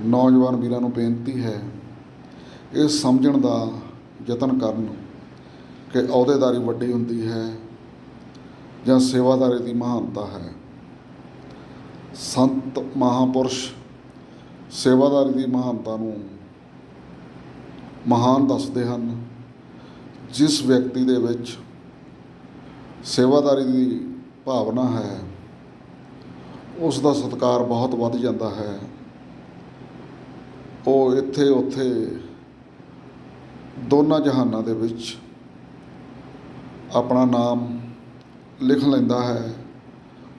ਨੌਜਵਾਨ ਵੀਰਾਂ ਨੂੰ ਬੇਨਤੀ ਹੈ ਇਹ ਸਮਝਣ ਦਾ ਯਤਨ ਕਰਨ ਕਿ ਅਹੁਦੇਦਾਰੀ ਵੱਡੀ ਹੁੰਦੀ ਹੈ ਜਾਂ ਸੇਵਾਦਾਰੀ ਦੀ ਮਹਾਨਤਾ ਹੈ। ਸੰਤ ਮਹਾਪੁਰਸ਼ ਸੇਵਾਦਾਰੀ ਦੀ ਮਹਾਨਤਾ ਨੂੰ ਮਹਾਨ ਦੱਸਦੇ ਹਨ, ਜਿਸ ਵਿਅਕਤੀ ਦੇ ਵਿੱਚ ਸੇਵਾਦਾਰੀ ਦੀ ਭਾਵਨਾ ਹੈ, ਉਸ ਦਾ ਸਤਿਕਾਰ ਬਹੁਤ ਵੱਧ ਜਾਂਦਾ ਹੈ। ਉਹ ਇੱਥੇ ਉੱਥੇ ਦੋਨਾਂ ਜਹਾਨਾਂ ਦੇ ਵਿੱਚ ਆਪਣਾ ਨਾਮ ਲਿਖ ਲੈਂਦਾ ਹੈ।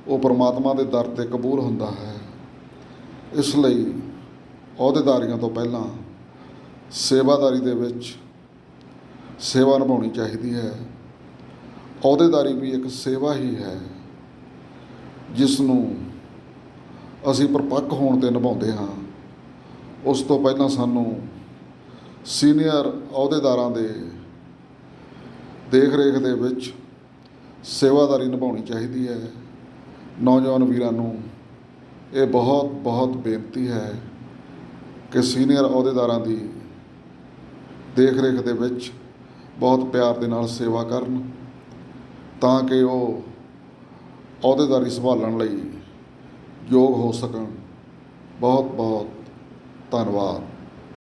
ਉਹ ਪਰਮਾਤਮਾ ਦੇ ਦਰ ਤੇ ਕਬੂਲ ਹੁੰਦਾ ਹੈ। ਇਸ ਲਈ ਅਹੁਦੇਦਾਰੀਆਂ ਤੋਂ ਪਹਿਲਾਂ ਸੇਵਾਦਾਰੀ ਦੇ ਵਿੱਚ ਸੇਵਾ ਨਿਭਾਉਣੀ ਚਾਹੀਦੀ ਹੈ। ਅਹੁਦੇਦਾਰੀ ਵੀ ਇੱਕ ਸੇਵਾ ਹੀ ਹੈ, ਜਿਸ ਨੂੰ ਅਸੀਂ ਪਰਪੱਕ ਹੋਣ ਤੇ ਨਿਭਾਉਂਦੇ ਹਾਂ। ਉਸ ਤੋਂ ਪਹਿਲਾਂ ਸਾਨੂੰ ਸੀਨੀਅਰ ਅਹੁਦੇਦਾਰਾਂ ਦੇ ਦੇਖ ਰੇਖ ਦੇ ਵਿੱਚ ਸੇਵਾਦਾਰੀ ਨਿਭਾਉਣੀ ਚਾਹੀਦੀ ਹੈ। ਨੌਜਵਾਨ ਵੀਰਾਂ ਨੂੰ ਇਹ ਬਹੁਤ ਬਹੁਤ ਬੇਨਤੀ ਹੈ ਕਿ ਸੀਨੀਅਰ ਅਹੁਦੇਦਾਰਾਂ ਦੀ ਦੇਖ ਰੇਖ ਦੇ ਵਿੱਚ ਬਹੁਤ ਪਿਆਰ ਦੇ ਨਾਲ ਸੇਵਾ ਕਰਨ ਤਾਂ ਕਿ ਉਹ ਅਹੁਦੇਦਾਰੀ ਸੰਭਾਲਣ ਲਈ ਯੋਗ ਹੋ ਸਕਣ। ਬਹੁਤ ਬਹੁਤ তানওয়ার